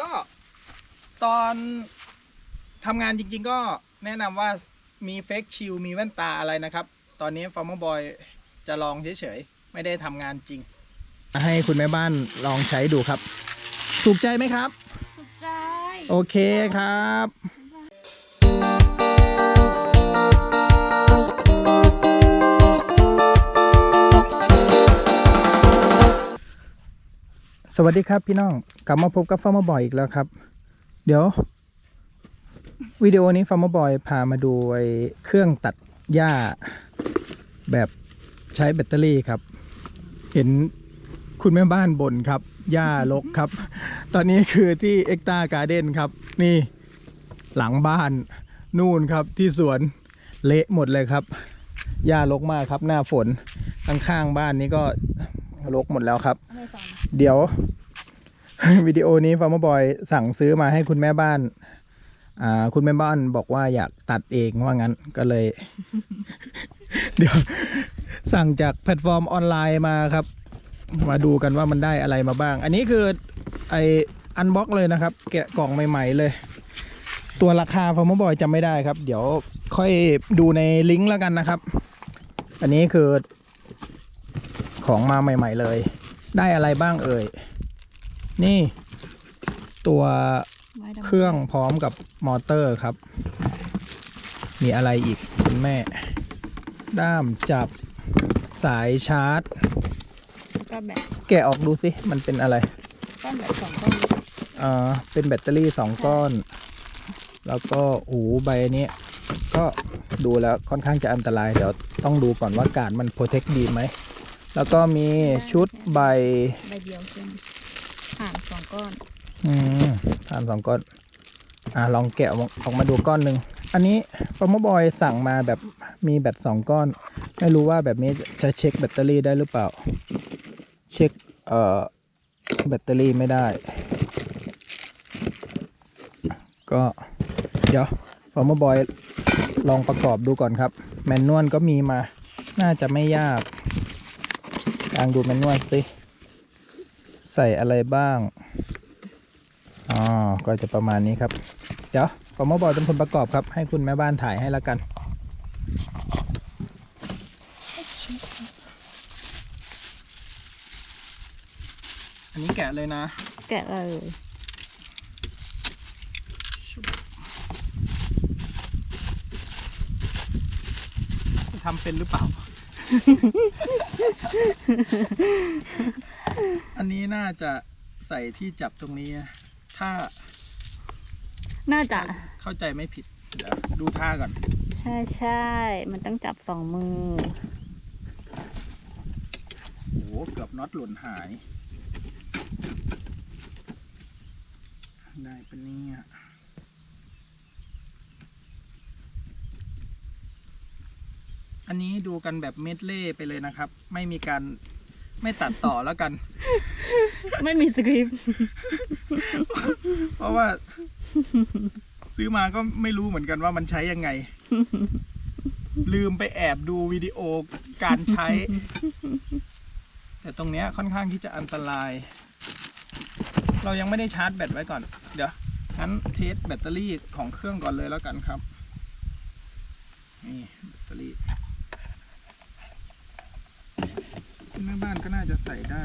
ก็ตอนทำงานจริงๆก็แนะนำว่ามีเฟกชิลมีแว่นตาอะไรนะครับ ตอนนี้ฟาร์มบอยจะลองเฉยๆ ไม่ได้ทำงานจริง ให้คุณแม่บ้านลองใช้ดูครับ ถูกใจไหมครับ ถูกใจ โอเคครับ สวัสดีครับพี่น้องกลับมาพบกับฟาร์มบอยอีกแล้วครับ เดี๋ยว วิดีโอนี้ฟาร์มบอยพามาดูไอ้เครื่องตัดหญ้าแบบใช้แบตเตอรี่ครับ เห็นคุณแม่บ้านบ่นครับหญ้ารกครับ ตอนนี้คือที่เอ็กตาการ์เด้นครับ นี่หลังบ้านนู่นครับที่สวนเละหมดเลยครับหญ้ารกมากครับ หน้าฝนข้างๆบ้านนี้ก็รกหมดแล้วครับไม่สอน เดี๋ยววิดีโอนี้ฟาร์มบอยสั่งซื้อมาให้คุณแม่บ้านอ่าคุณแม่บ้านบอกว่าอยากตัดเองว่างั้นก็เลย เดี๋ยว สั่งจากแพลตฟอร์มออนไลน์มาครับ มาดูกันว่ามันได้อะไรมาบ้าง อันนี้คือไออันบ็อกเลยนะครับ แกะกล่องใหม่ ๆ เลย ตัวราคาฟาร์มบอยจำไม่ได้ครับ เดี๋ยวค่อยดูในลิงก์แล้วกันนะครับ อันนี้คือของมาใหม่ ๆ เลย ได้อะไรบ้างเอ่ย นี่ ตัวไม้ดำเครื่องพร้อมกับมอเตอร์ครับ มีอะไรอีกคุณแม่ ด้ามจับสายชาร์จ ก็แบบแกะออกดูสิ มันเป็นอะไรก้อนแบบสองก้อนเอ่อเป็นแบตเตอรี่สองก้อน แล้วก็หูใบนี้ก็ดูแล้วค่อนข้างจะอันตราย เดี๋ยวต้องดูก่อนว่าการมันโปรเทคดีไหม แล้วก็มีชุดใบใบเดียวใช่ไหมห่านสองก้อน อืมทานสองก้อน อ่าลองแกะออกออกมาดูก้อนหนึ่ง อันนี้ฟอร์มบอยสั่งมาแบบมีแบตสองก้อน ไม่รู้ว่าแบบนี้จะเช็คแบตเตอรี่ได้หรือเปล่า เช็คเอ่อแบตเตอรี่ไม่ได้ ก็เดี๋ยวฟอร์มบอยลองประกอบดูก่อนครับ แมนนวลก็มีมา น่าจะไม่ยาก ลองดูแมนนวลสิ ใส่อะไรบ้าง อ๋อ ก็จะประมาณนี้ครับ เดี๋ยวผมมาบอกเป็นคนประกอบครับ ให้คุณแม่บ้านถ่ายให้แล้วกัน อันนี้แกะเลยนะ แกะเลยทำเป็นหรือเปล่า อันนี้น่าจะใส่ที่จับตรงนี้นะถ้าน่าจะเข้าใจไม่ผิดเดี๋ยวดูท่าก่อน ใช่ใช่มันต้องจับสองมือโอ้โหเกือบน็อตหล่นหาย ได้ปะเนี่ย อันนี้ดูกันแบบเมดเล่ไปเลยนะครับ ไม่มีการไม่ตัดต่อแล้วกัน ไม่มีสคริปต์เพราะว่า ซื้อมาก็ไม่รู้เหมือนกันว่ามันใช้ยังไง ลืมไปแอบดูวิดีโอการใช้ แต่ตรงเนี้ยค่อนข้างที่จะอันตราย เรายังไม่ได้ชาร์จแบตไว้ก่อน เดี๋ยวงั้นเทสแบตเตอรี่ของเครื่องก่อนเลยแล้วกันครับ นี่แบตเตอรี่ แม่บ้านก็น่าจะใส่ได้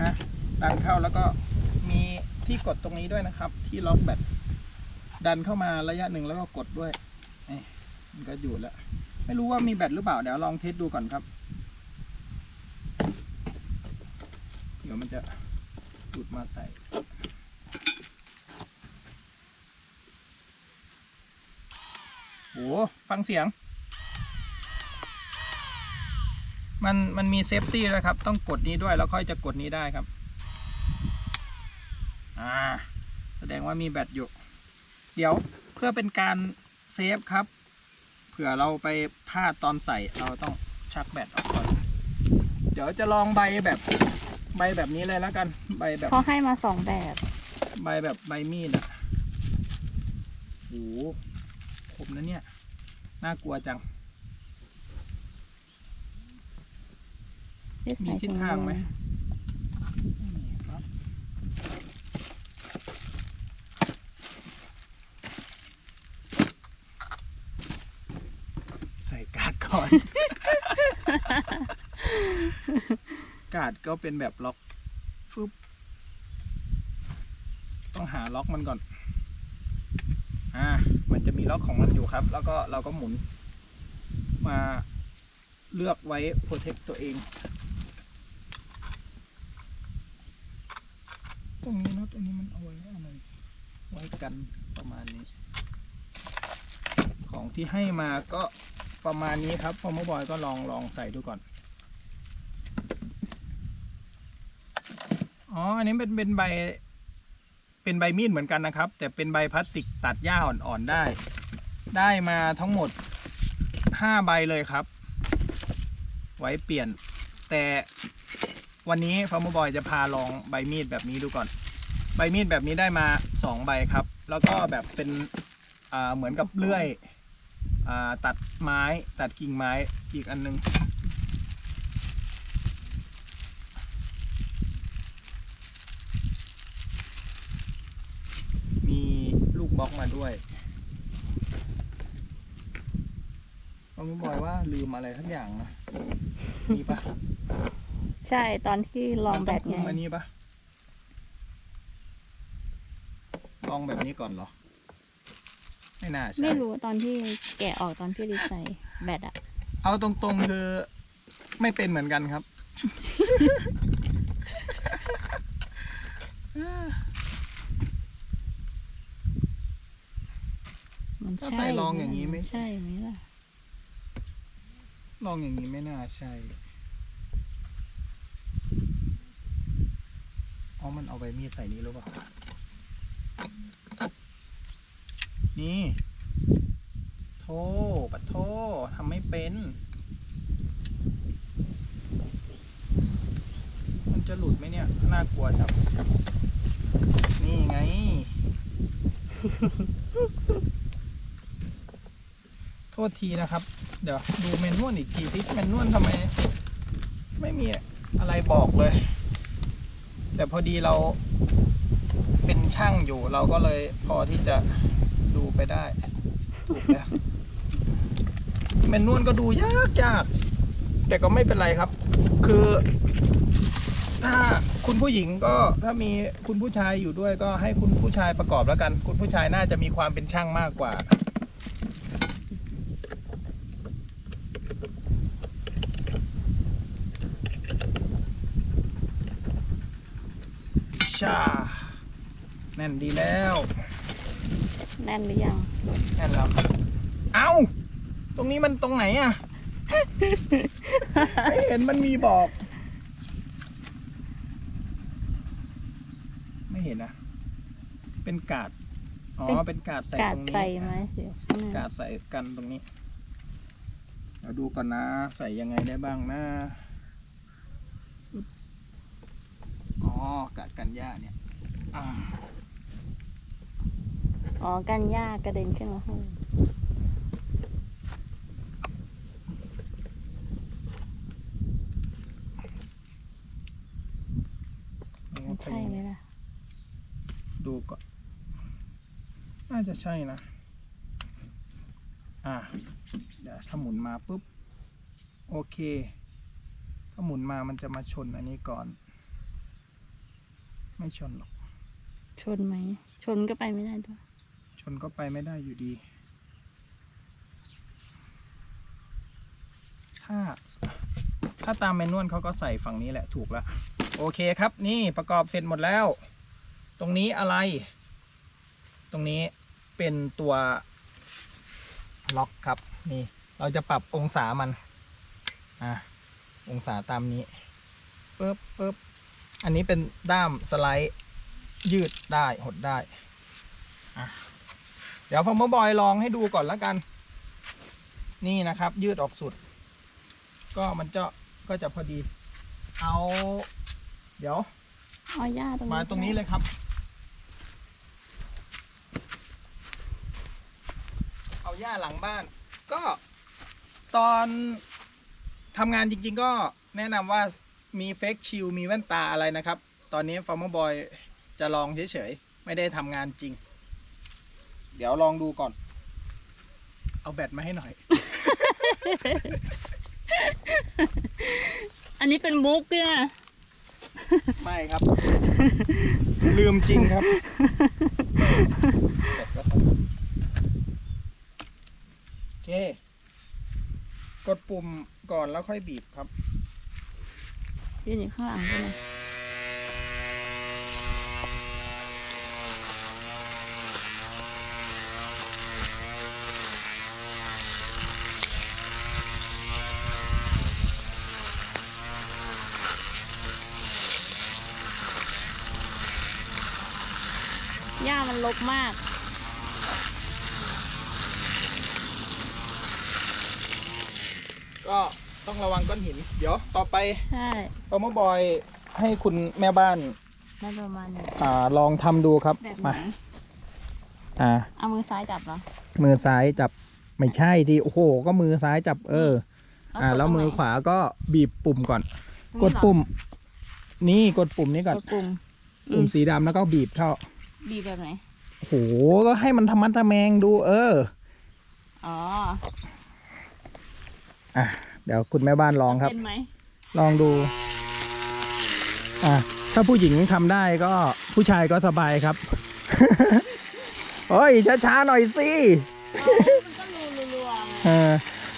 นะดันเข้าแล้วก็มีที่กดตรงนี้ด้วยนะครับ ที่ล็อกแบตดันเข้ามาระยะหนึ่งแล้วก็กดด้วยนี่มันก็อยู่แล้ว ไม่รู้ว่ามีแบตหรือเปล่าเดี๋ยวลองเทสดูก่อนครับ เดี๋ยวมันจะดูดมาใส่โหฟังเสียง มันมันมีเซฟตี้ด้วยครับ ต้องกดนี้ด้วยแล้วค่อยจะกดนี้ได้ครับ อ่า แสดงว่ามีแบตอยู่ เดี๋ยวเพื่อเป็นการเซฟครับ เผื่อเราไปพลาดตอนใส่เราต้องชักแบตออกก่อน เดี๋ยวจะลองใบแบบใบแบบนี้เลยแล้วกัน ใบแบบเขาให้มาสองแบบ ใบแบบใบมีดอะโหคมนะเนี่ย น่ากลัวจัง มีสายทิศทางไหมใส่กาดก่อน กาดก็เป็นแบบล็อกฟึบต้องหาล็อกมันก่อน อ่า มันจะมีล็อกของมันอยู่ครับ แล้วก็เราก็หมุนมาเลือกไว้โปรเทคตัวเอง ตรงนี้น็อตอันนี้มันเอาไว้อะไรไว้กันประมาณนี้ ของที่ให้มาก็ประมาณนี้ครับพอมบอยก็ลองลองใส่ดูก่อนอ๋ออันนี้เป็นเป็นใบ เป็นใบมีดเหมือนกันนะครับ แต่เป็นใบพลาสติกตัดหญ้าอ่อนๆได้ ได้มาทั้งหมดห้าใบเลยครับ ไว้เปลี่ยน แต่วันนี้ฟาร์มบอยจะพาลองใบมีดแบบนี้ดูก่อน ใบมีดแบบนี้ได้มาสองใบครับ แล้วก็แบบเป็นอ่าเหมือนกับเลื่อยอ่าตัดไม้ตัดกิ่งไม้อีกอันนึงมีลูกบล็อกมาด้วยฟาร์มบอยว่าลืมอะไรทั้งอย่างนะนี่ปะใช่ตอนที่ลองแบบไงมันต้คุมอันนี้ปะ ลองแบบนี้ก่อนเหรอ ไม่น่าใช่ไม่รู้ตอนที่แกะออกตอนที่รีใส่แบตอะเอาตรงๆคือไม่เป็นเหมือนกันครับ มันถ้าใช่ใส่ลองอย่างนี้ไม่ใช่ไหมล่ะ ลองอย่างนี้ไม่น่าใช่อ๋อมันเอาใบมีดใส่นี้หรือเปล่า นี่โทปัดโททำไม่เป็น มันจะหลุดไหมเนี่ย น่ากลัวจับนี่ไง โทษทีนะครับ เดี๋ยวดูเมนนวลอีกทีที่เมนนวลทำไม ไม่มีอะไรบอกเลย แต่พอดีเรา เป็นช่างอยู่ เราก็เลยพอที่จะดูไปได้ ถูกแล้วเมนนวลก็ดูยากยากแต่ก็ไม่เป็นไรครับ คือ ถ้าคุณผู้หญิงก็ถ้ามีคุณผู้ชายอยู่ด้วยก็ให้คุณผู้ชายประกอบแล้วกัน คุณผู้ชายน่าจะมีความเป็นช่างมากกว่าชา แน่นดีแล้ว แน่นหรือยัง แน่นแล้ว เอาตรงนี้มันตรงไหนอะไม่เห็นมันมีบอก ไม่เห็นนะ เป็นกาด อ๋อ เป็นกาดใส่กาตดรงนี้ ใส่ไหมเดี๋ยวข้างหน้ากาดใส่กันตรงนี้ เราดูก่อนนะ ใส่ยังไงได้บ้างนะอึ๊บอ๋อกาดกันหญ้าเนี่ย อ่า อ๋อ กันหญ้ากระเด็นขึ้นมาข้างบนมันใช่ไหมล่ะ ดูก่อน น่าจะใช่นะ อ่าเดี๋ยวถ้าหมุนมาปุ๊บ โอเค ถ้าหมุนมามันจะมาชนอันนี้ก่อน ไม่ชนหรอก ชนไหม ชนก็ไปไม่ได้ด้วย ชนก็ไปไม่ได้อยู่ดี ถ้า ถ้าตามแมนนวลเขาก็ใส่ฝั่งนี้แหละถูกแล้วโอเคครับ นี่ประกอบเสร็จหมดแล้ว ตรงนี้อะไร ตรงนี้เป็นตัวล็อกครับ นี่ เราจะปรับองศามันอะองศาตามนี้ปึ๊บปึ๊บอันนี้เป็นด้ามสไลด์ยืดได้หดได้อะ เดี๋ยวพอมบอยลองให้ดูก่อนแล้วกัน นี่นะครับ ยืดออกสุด ก็มันจะก็จะพอดี เอา เดี๋ยวเอาหญ้าตรงนี้มาตรงนี้เลยครับ เอาหญ้าหลังบ้าน ก็ตอนทำงานจริง ๆ ก็แนะนำว่ามีเฟกชิลมีแว่นตาอะไรนะครับ ตอนนี้ฟาร์มบอยจะลองเฉยๆ ไม่ได้ทำงานจริง เดี๋ยวลองดูก่อน เอาแบตมาให้หน่อย อันนี้เป็นมุกเนี่ยไม่ครับ ลืมจริงครับ โอเค กดปุ่มก่อนแล้วค่อยบีบครับ ยืนอยู่ข้างหลังด้วยนะ หญ้ามันรกมาก ก็ต้องระวังก้อนหิน เดี๋ยวต่อไปใช่โอมบอยให้คุณแม่บ้านได้ประมาณนี้อ่าลองทำดูครับแบบไหนมาอ่า เอามือซ้ายจับเหรอมือซ้ายจับไม่ใช่ที่โอ้โห ก็มือซ้ายจับเออ อ่ากดแล้วตรงไหนมือขวาก็บีบปุ่มก่อนตรงกนี้ดเหรอปุ่ม นี่กดปุ่มนี้ก่อนกดปุ่ม ปุ่มอืมสีดำแล้วก็บีบเข้า บีบแบบไหน โอ้โหก็ให้มันทำมันทะแมงดู เออ อ๋ออะเดี๋ยวคุณแม่บ้านลองครับ เป็นไหมลองดู อะถ้าผู้หญิงทำได้ก็ผู้ชายก็สบายครับเฮ้ยช้าๆหน่อยสิ มันก็รูรัวๆไงเออ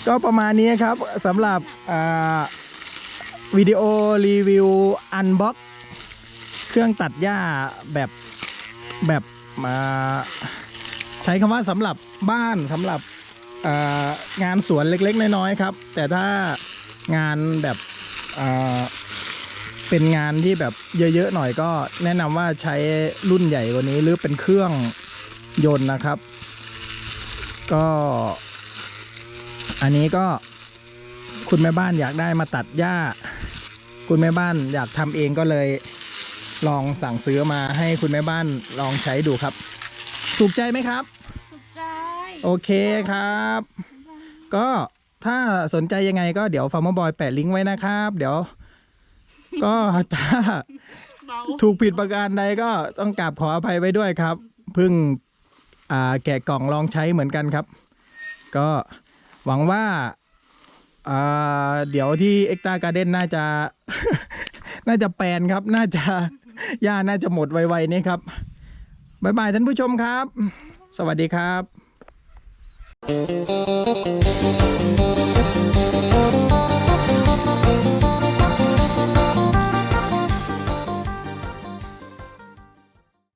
ก็ประมาณนี้ครับสำหรับอ่าวิดีโอรีวิวอันบ็อกเครื่องตัดหญ้าแบบแบบ มา ใช้คำว่าสำหรับบ้านสำหรับงานสวนเล็ก ๆ น้อยๆครับ แต่ถ้างานแบบเป็นงานที่แบบเยอะ ๆ หน่อยก็แนะนำว่าใช้รุ่นใหญ่กว่านี้หรือเป็นเครื่องยนต์นะครับ ก็ อันนี้ก็คุณแม่บ้านอยากได้มาตัดหญ้า คุณแม่บ้านอยากทำเองก็เลย ลองสั่งซื้อมาให้คุณแม่บ้านลองใช้ดูครับ ถูกใจไหมครับ ถูกใจ โอเคครับ ก็ถ้าสนใจยังไงก็เดี๋ยวฟาร์มบอยแปะลิงก์ไว้นะครับ เดี๋ยว ก็ถ้าเบาถูกผิดประการใดก็ต้องกราบขออภัยไว้ด้วยครับ เพิ่งอ่าแกะกล่องลองใช้เหมือนกันครับ ก็หวังว่าอ่าเดี๋ยวที่เอ็กตาการ์เด้นน่าจะ น่าจะแปลนครับ น่าจะ หญ้าน่าจะหมดไวๆนี่ครับบ๊ายบายท่านผู้ชมครับ สวัสดีครับ